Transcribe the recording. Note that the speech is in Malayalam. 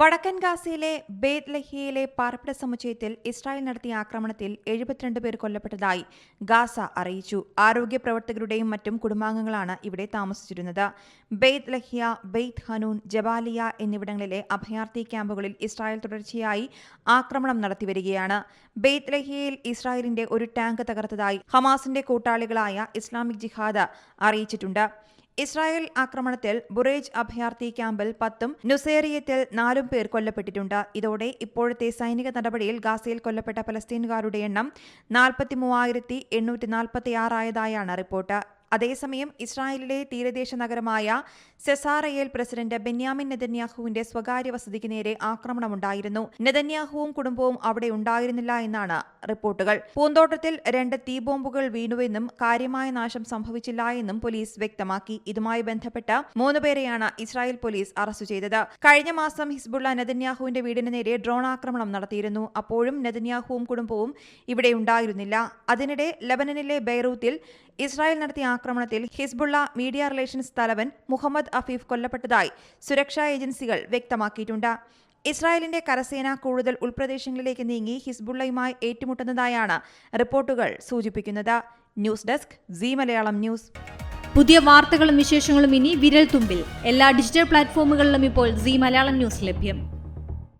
വടക്കൻ ഗാസയിലെ ബേത് ലഹിയയിലെ പാർപ്പിട സമുച്ചയത്തിൽ ഇസ്രായേൽ നടത്തിയ ആക്രമണത്തിൽ എഴുപത്തിരണ്ട് പേർ കൊല്ലപ്പെട്ടതായി ഗാസ അറിയിച്ചു. ആരോഗ്യ പ്രവർത്തകരുടെയും മറ്റും കുടുംബാംഗങ്ങളാണ് ഇവിടെ താമസിച്ചിരുന്നത്. ബെയ്ത് ലഹിയ ബെയ്ത് ഹനൂൻ ജബാലിയ എന്നിവിടങ്ങളിലെ അഭയാർത്ഥി ക്യാമ്പുകളിൽ ഇസ്രായേൽ തുടർച്ചയായി ആക്രമണം നടത്തിവരികയാണ്. ബെയ്ത് ലഹിയയിൽ ഇസ്രായേലിന്റെ ഒരു ടാങ്ക് തകർത്തതായി ഹമാസിന്റെ കൂട്ടാളികളായ ഇസ്ലാമിക് ജിഹാദ് അറിയിച്ചിട്ടുണ്ട്. ഇസ്രായേൽ ആക്രമണത്തിൽ ബുറേജ് അഭയാർത്ഥി ക്യാമ്പിൽ പത്തും നുസേറിയത്തിൽ നാലും പേർ കൊല്ലപ്പെട്ടിട്ടുണ്ട്. ഇതോടെ ഇപ്പോഴത്തെ സൈനിക നടപടിയിൽ ഗാസയിൽ കൊല്ലപ്പെട്ട പലസ്തീൻകാരുടെ എണ്ണം നാൽപ്പത്തി മൂവായിരത്തി എണ്ണൂറ്റി റിപ്പോർട്ട്. അതേസമയം ഇസ്രായേലിലെ തീരദേശ നഗരമായ സെസാറയിൽ പ്രസിഡന്റ് ബെന്യാമിൻ നെതന്യാഹുവിന്റെ സ്വകാര്യ വസതിക്ക് നേരെ ആക്രമണമുണ്ടായിരുന്നു. നെതന്യാഹുവും കുടുംബവും അവിടെ ഉണ്ടായിരുന്നില്ല എന്നാണ് റിപ്പോർട്ടുകൾ. പൂന്തോട്ടത്തിൽ രണ്ട് തീ ബോംബുകൾ വീണുവെന്നും കാര്യമായ നാശം സംഭവിച്ചില്ല എന്നും പോലീസ് വ്യക്തമാക്കി. ഇതുമായി ബന്ധപ്പെട്ട് മൂന്നുപേരെയാണ് ഇസ്രായേൽ പോലീസ് അറസ്റ്റ് ചെയ്തത്. കഴിഞ്ഞ മാസം ഹിസ്ബുള്ള നെതന്യാഹുവിന്റെ വീടിന് നേരെ ഡ്രോൺ ആക്രമണം നടത്തിയിരുന്നു. അപ്പോഴും നെതന്യാഹുവും കുടുംബവും ഇവിടെ ഉണ്ടായിരുന്നില്ല. അതിനിടെ ലബനനിലെ ബെയ്റൂത്തിൽ ഇസ്രായേൽ നടത്തിയ ആക്രമണത്തിൽ ഹിസ്ബുള്ള മീഡിയ റിലേഷൻസ് തലവൻ മുഹമ്മദ് അഫീഫ് കൊല്ലപ്പെട്ടതായി സുരക്ഷാ ഏജൻസികൾ വ്യക്തമാക്കിയിട്ടുണ്ട്. ഇസ്രായേലിന്റെ കരസേന കൂടുതൽ ഉൾപ്രദേശങ്ങളിലേക്ക് നീങ്ങി ഹിസ്ബുള്ളയുമായി ഏറ്റുമുട്ടുന്നതായാണ് റിപ്പോർട്ടുകൾ സൂചിപ്പിക്കുന്നത്. News desk C Malayalam news. പുതിയ വാർത്തകളും വിശേഷങ്ങളും ഇനി വിരൽ തുമ്പിൽ എല്ലാ ഡിജിറ്റൽ പ്ലാറ്റ്ഫോമുകളിലും ഇപ്പോൾ സി മലയാളം ന്യൂസ് ലഭ്യം.